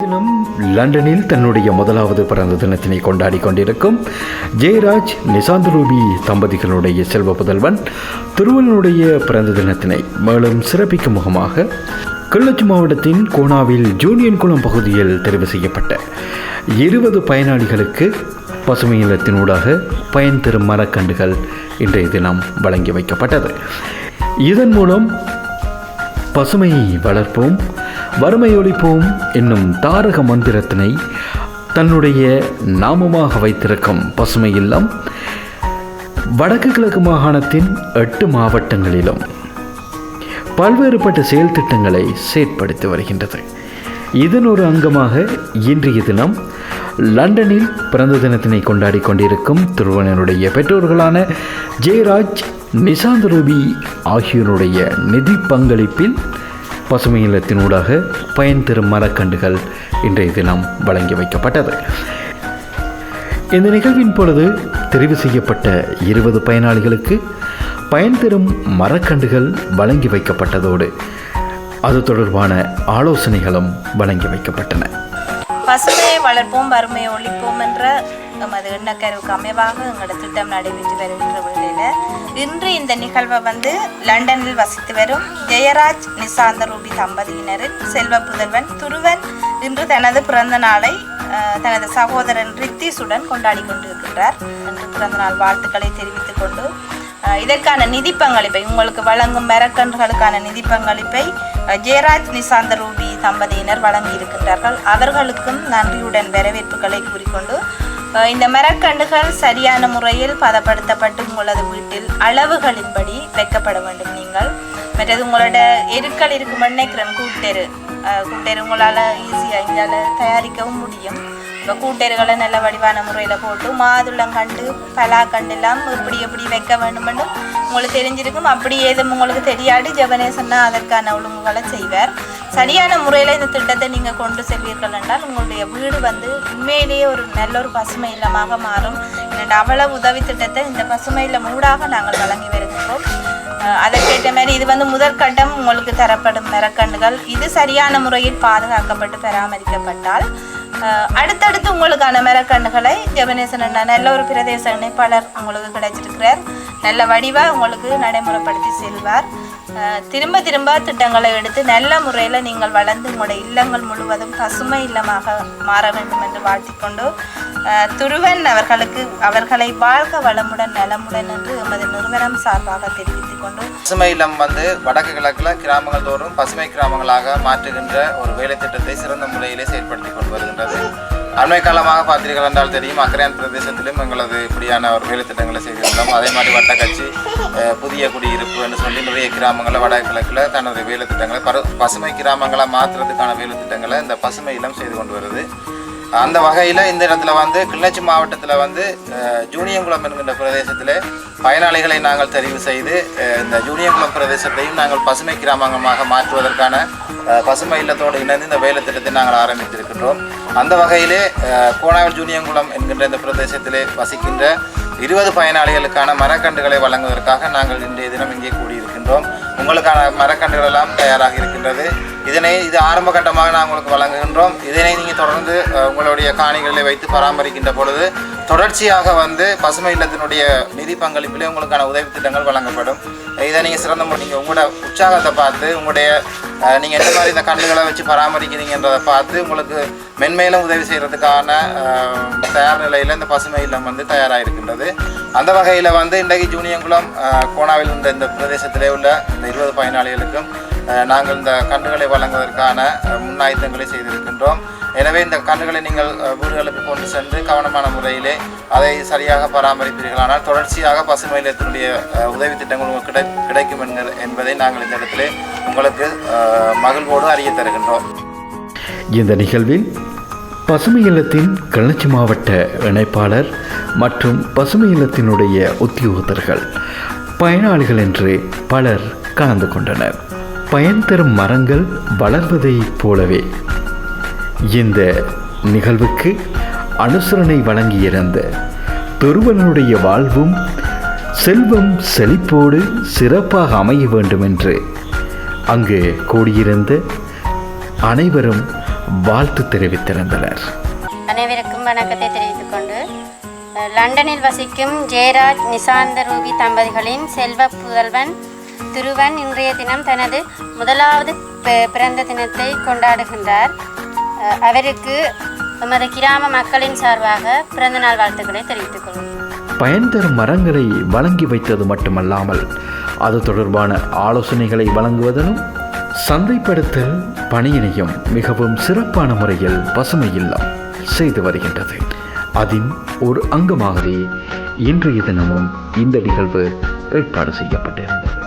தினம் லண்டனில் தன்னுடைய முதலாவது பிறந்த தினத்தினை கொண்டாடி கொண்டிருக்கும் ஜெயராஜ் நிசாந்த் ரூபி தம்பதிகளுடைய செல்வ புதல்வன் திருவள்ளனுடைய பிறந்த தினத்தினை மேலும் சிறப்பிக்கும் முகமாக கிள்ளச்சி மாவட்டத்தின் கோனாவில் ஜூனியன் குளம் பகுதியில் தெரிவு செய்யப்பட்ட இருபது பயனாளிகளுக்கு பசுமை இல்லத்தினூடாக பயன் தரும் மரக்கன்றுகள் இன்றைய தினம் வழங்கி வைக்கப்பட்டது. இதன் மூலம் பசுமையை வளர்ப்போம் வறுமை ஒழிப்போம் என்னும் தாரக மந்திரத்தினை தன்னுடைய நாமமாக வைத்திருக்கும் பசுமை இல்லம் வடக்கு கிழக்கு மாகாணத்தின் எட்டு மாவட்டங்களிலும் பல்வேறுபட்ட செயல் திட்டங்களை செயற்படுத்தி வருகின்றது. இதன் ஒரு அங்கமாக இன்றைய தினம் லண்டனில் பிறந்த தினத்தினை கொண்டாடி கொண்டிருக்கும் திருவனனுடைய பெற்றோர்களான ஜெயராஜ் நிசாந்த் ரூபி ஆகியோருடைய நிதி பங்களிப்பில் பசுமை இல்லத்தினூடாக பயன் தரும் மரக்கன்றுகள் இன்றைய தினம் வழங்கி வைக்கப்பட்டது. இந்த நிகழ்வின் பொழுது தெரிவு செய்யப்பட்ட இருபது பயனாளிகளுக்கு பயன் தரும் மரக்கன்றுகள் வழங்கி வைக்கப்பட்டதோடு அது தொடர்பான ஆலோசனைகளும் வழங்கி வைக்கப்பட்டன. பசுமையை வளர்ப்போம் வறுமையை ஒழிப்போம் என்ற நமது எண்ணக்கருவுக்கு அமைவாக எங்களோட திட்டம் நடைபெற்று வருகின்ற வேளையில் இன்று இந்த நிகழ்வை வந்து லண்டனில் வசித்து வரும் ஜெயராஜ் நிசாந்த ரூபி தம்பதியினரின் செல்வ புதல்வன் துருவன் இன்று தனது பிறந்த நாளை தனது சகோதரன் ரித்திஷுடன் கொண்டாடி கொண்டிருக்கின்றார். என்று பிறந்த நாள் வாழ்த்துக்களை தெரிவித்துக் கொண்டு இதற்கான நிதி பங்களிப்பை உங்களுக்கு வழங்கும் மரக்கன்றுகளுக்கான நிதி பங்களிப்பை ஜெயராஜ் நிசாந்த ரூபி தம்பதியினர் வழங்கியிருக்கின்றார்கள். அவர்களுக்கும் நன்றியுடன் வரவேற்புகளை கூறிக்கொண்டு இந்த மரக்கன்றுகள் சரியான முறையில் பதப்படுத்தப்பட்டு உங்களது வீட்டில் அளவுகளின்படி வைக்கப்பட வேண்டும் நீங்கள். மற்றது உங்களோட எருக்கள் இருக்கும் நினைக்கிறேன் கூட்டெரு. கூட்டெரு உங்களால் ஈஸியாக இதால் தயாரிக்கவும் முடியும். இப்போ கூட்டெருகளை நல்ல வடிவான முறையில் போட்டு மாதுளங்கண்டு பலாக்கண்டு எல்லாம் எப்படி எப்படி வைக்க வேண்டும்னு உங்களுக்கு தெரிஞ்சிருக்கும். அப்படி ஏதும் உங்களுக்கு தெரியாது. ஜெபனேசன்னா அதற்கான ஒழுங்குகளை செய்வார். சரியான முறையில் இந்த திட்டத்தை நீங்கள் கொண்டு செல்வீர்கள் என்றால் உங்களுடைய வீடு வந்து உண்மையிலேயே ஒரு நல்ல ஒரு பசுமை இல்லமாக மாறும். என்னோட அவ்வளவு உதவி திட்டத்தை இந்த பசுமை இல்லம் ஊடாக நாங்கள் வழங்கி வருகின்றோம். அதற்கேற்ற மாதிரி இது வந்து முதற்கட்டம் உங்களுக்கு தரப்படும் மரக்கண்டுகள் இது சரியான முறையில் பாதுகாக்கப்பட்டு பராமரிக்கப்பட்டால் அடுத்தடுத்து உங்களுக்கான மரக்கண்டுகளை ஜெபனேசன் நல்ல ஒரு பிரதேச இணைப்பாளர் உங்களுக்கு கிடைச்சிருக்கிறார். நல்ல வடிவாக உங்களுக்கு நடைமுறைப்படுத்தி செல்வார். திரும்ப திரும்ப திட்டங்களை எடுத்து நல்ல முறையில் நீங்கள் வளர்ந்து உங்களுடைய இல்லங்கள் முழுவதும் பசுமை இல்லமாக மாற வேண்டும் என்று வாழ்த்திக்கொண்டு துருவன் அவர்களுக்கு அவர்களை வாழ்க வளமுடன் நலமுடன் என்று எமது நிறுவனம் சார்பாக தெரிவித்துக் கொண்டு பசுமை இல்லம் வந்து வடக்கு கிழக்கில் கிராமங்கள் தோறும் பசுமை கிராமங்களாக மாற்றுகின்ற ஒரு வேலை திட்டத்தை சிறந்த முறையிலே செயல்படுத்தி கொண்டு வருகின்றது. அண்மை காலமாக பார்த்தீர்கள் என்றால் தெரியும் அக்கரையான் பிரதேசத்திலும் எங்களது இப்படியான ஒரு வேலை திட்டங்களை செய்திருந்தோம். அதே மாதிரி வட்டக்கட்சி புதிய குடியிருப்பு என்று சொல்லி நிறைய கிராமங்களில் வடகிழக்கில் தனது வேலை திட்டங்களை பரு பசுமை கிராமங்களாக மாற்றுறதுக்கான வேலை திட்டங்களை இந்த பசுமை இல்லம் செய்து கொண்டு வருது. அந்த வகையில் இந்த இடத்துல வந்து கிளிநொச்சி மாவட்டத்தில் வந்து ஜூனியங்குளம் என்கின்ற பிரதேசத்தில் பயனாளிகளை நாங்கள் தெரிவு செய்து இந்த ஜூனியங்குளம் பிரதேசத்தையும் நாங்கள் பசுமை கிராமமாக மாற்றுவதற்கான பசுமை இல்லத்தோடு இணைந்து இந்த வேலை திட்டத்தை நாங்கள் ஆரம்பித்திருக்கின்றோம். அந்த வகையிலே கோணாவில் ஜூனியங்குளம் என்கின்ற இந்த பிரதேசத்திலே வசிக்கின்ற இருபது பயனாளிகளுக்கான மரக்கன்றுகளை வழங்குவதற்காக நாங்கள் இன்றைய தினம் இங்கே கூடியிருக்கின்றோம். உங்களுக்கான மரக்கன்றுகள் எல்லாம் தயாராக இருக்கின்றது. இதனை இது ஆரம்ப கட்டமாக நாங்கள் உங்களுக்கு வழங்குகின்றோம். இதனை நீங்கள் தொடர்ந்து உங்களுடைய காணிகளை வைத்து பராமரிக்கின்ற பொழுது தொடர்ச்சியாக வந்து பசுமை இல்லத்தினுடைய நிதி பங்களிப்பிலே உங்களுக்கான உதவி திட்டங்கள் வழங்கப்படும். இதை நீங்கள் சிறந்த முறை நீங்கள் உங்களோட உற்சாகத்தை பார்த்து உங்களுடைய நீங்கள் எந்த மாதிரி இந்த கண்டுகளை வச்சு பராமரிக்கிறீங்கன்றதை பார்த்து உங்களுக்கு மென்மேலும் உதவி செய்கிறதுக்கான தயார் நிலையில் இந்த பசுமை இல்லம் வந்து தயாராக இருக்கின்றது அந்த வகையில் வந்து இன்றைக்கு ஜூனியங்குளம் கோணாவில் இருந்த இந்த பிரதேசத்திலே உள்ள இந்த இருபது பயனாளிகளுக்கும் நாங்கள் இந்த கன்றுகளை வழங்குவதற்கான முன்னாயுத்தங்களை முன்னாயத்தங்களை செய்திருக்கின்றோம். எனவே இந்த கன்றுகளை நீங்கள் வீடுகளுக்கு கொண்டு சென்று கவனமான முறையிலே அதை சரியாக பராமரிப்பீர்களானால் தொடர்ச்சியாக பசுமை இல்லத்தினுடைய உதவி திட்டங்கள் உங்களுக்கு கிடை கிடைக்கும் என்கிற- என்பதை நாங்கள் இந்த இடத்திலே உங்களுக்கு மகிழ்வோடு அறிய தருகின்றோம். இந்த நிகழ்வில் பசுமை இல்லத்தின் கிளர்ச்சி மாவட்ட இணைப்பாளர் மற்றும் பசுமை இல்லத்தினுடைய உத்தியோகத்தர்கள் பயனாளிகள் என்று பலர் கலந்து கொண்டனர். பயன் தரும் மரங்கள் வளர்வதைப் போலவே. இந்த நிகழ்வுக்கு அனுசரணை வழங்கியிருந்த துருவனுடைய வாழ்வும் செல்வம் செழிப்போடு சிறப்பாக அமைய வேண்டும் என்று அங்கு கூடியிருந்த அனைவரும் வாழ்த்து தெரிவித்திருந்தனர். அனைவருக்கும் வணக்கத்தை தெரிவித்துக் கொண்டு லண்டனில் வசிக்கும் ஜெயராஜ் நிசாந்த ரூபி தம்பதிகளின் செல்வ புதல்வன் துருவன் இன்றைய தினம் தனது முதலாவது பிறந்த தினத்தை கொண்டாடுகின்றார். அவருக்கு எமது கிராம மக்களின் சார்பாக பிறந்தநாள் வாழ்த்துக்களை தெரிவித்துக் கொள்கிறோம் பயன் தரும் மரங்களை வழங்கி வைத்தது மட்டுமல்லாமல் அது தொடர்பான ஆலோசனைகளை வழங்குவதிலும் சந்தைப்படுத்தல் பணியினையும் மிகவும் சிறப்பான முறையில் பசுமை இல்லம் செய்து வருகின்றது. அதன் ஒரு அங்கமாகவே இன்றைய தினமும் இந்த நிகழ்வு ஏற்பாடு செய்யப்பட்டிருந்தது.